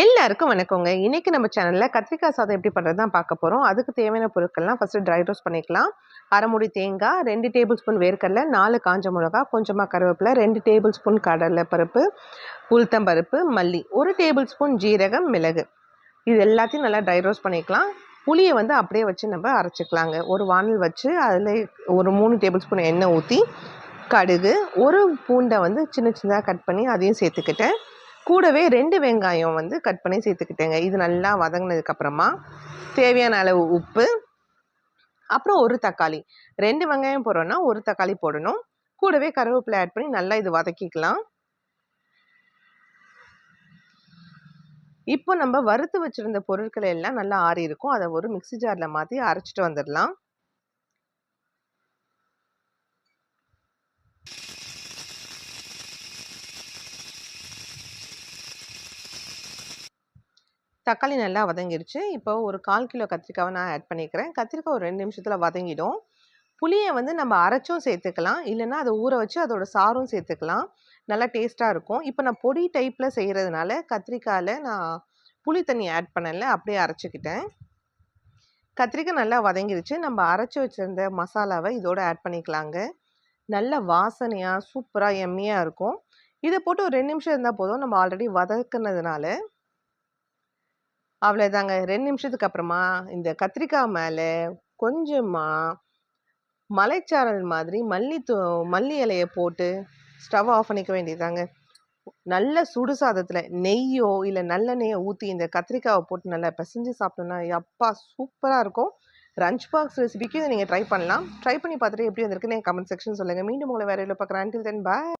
எல்லாருக்கும் வணக்கங்க. இன்னைக்கு நம்ம சேனலில் கத்திரிக்காய் சாதம் எப்படி பண்ணுறது தான் பார்க்க போகிறோம் அதுக்கு தேவையான பொருட்கள்லாம் ஃபஸ்ட்டு ட்ரை ரோஸ்ட் பண்ணிக்கலாம். அரைமுடி தேங்காய் ரெண்டு டேபிள் ஸ்பூன் வேர்க்கடலை நாலு காஞ்ச மிளகா கொஞ்சமாக கருவேப்பிலை ரெண்டு டேபிள் ஸ்பூன் கடலை பருப்பு உளுத்தம்பருப்பு மல்லி ஒரு டேபிள் ஸ்பூன் ஜீரகம் மிளகு. இது எல்லாத்தையும் நல்லா ட்ரை ரோஸ்ட் பண்ணிக்கலாம். புளியை வந்து அப்படியே வச்சு நம்ம அரைச்சிக்கலாங்க. ஒரு வானல் வச்சு அதில் ஒரு மூணு டேபிள் ஸ்பூன் எண்ணெய் ஊற்றி கடுகு ஒரு பூண்டை வந்து சின்ன சின்னதாக கட் பண்ணி அதையும் சேர்த்துக்கிட்டேன். கூடவே ரெண்டு வெங்காயம் வந்து கட் பண்ணி சேர்த்துக்கிட்டேங்க. இது நல்லா வதங்கினதுக்கப்புறமா தேவையான அளவு உப்பு அப்புறம் ஒரு தக்காளி. ரெண்டு வெங்காயம் போடுறோன்னா ஒரு தக்காளி போடணும். கூடவே கருவேப்பிலை ஆட் பண்ணி நல்லா இது வதக்கிக்கலாம். இப்போ நம்ம வறுத்து வச்சுருந்த பொருட்களை எல்லாம் நல்லா ஆறி இருக்கும் அதை ஒரு மிக்சி ஜாரில் மாற்றி அரைச்சிட்டு வந்துடலாம். தக்காளி நல்லா வதங்கிருச்சு. இப்போ ஒரு கால் கிலோ கத்திரிக்காவை நான் ஆட் பண்ணிக்கிறேன். கத்திரிக்காய் ஒரு ரெண்டு நிமிஷத்தில் வதங்கிடும். புளியை வந்து நம்ம அரைச்சும் சேர்த்துக்கலாம். இல்லைன்னா அதை ஊற வச்சு அதோட சாரும் சேர்த்துக்கலாம். நல்லா டேஸ்ட்டாக இருக்கும். இப்போ நான் பொடி டைப்பில் செய்கிறதுனால கத்திரிக்காயில் நான் புளி தண்ணி ஆட் பண்ணலை. அப்படியே அரைச்சிக்கிட்டேன். கத்திரிக்காய் நல்லா வதங்கிருச்சு. நம்ம அரைச்சி வச்சுருந்த மசாலாவை இதோட ஆட் பண்ணிக்கலாங்க. நல்ல வாசனையாக சூப்பராக எம்மியாக இருக்கும். இதை போட்டு ஒரு ரெண்டு நிமிஷம் இருந்தால் போதும். நம்ம ஆல்ரெடி வதக்குனதுனால அவ்வளோதாங்க ரெண்டு நிமிஷத்துக்கு அப்புறமா இந்த கத்திரிக்காய் மேலே கொஞ்சமாக மலைச்சாரல் மாதிரி மல்லி தூ மல்லி இலையை போட்டு ஸ்டவ் ஆஃப் பண்ணிக்க வேண்டியதாங்க நல்ல சுடு சாதத்தில் நெய்யோ இல்லை நல்லெண்ணெயை ஊற்றி இந்த கத்திரிக்காவை போட்டு நல்லா பிசைஞ்சு சாப்பிட்டோன்னா எப்பா சூப்பராக இருக்கும். ரஞ்ச் பாக்ஸ் ரெசிபிக்கு இதை நீங்கள் ட்ரை பண்ணலாம். ட்ரை பண்ணி பார்த்துட்டு எப்படி வந்திருக்குன்னு கமெண்ட் செக்ஷன் சொல்லுங்கள் மீண்டும் உங்களை வேறு பார்க்குறேன். தென் பாய்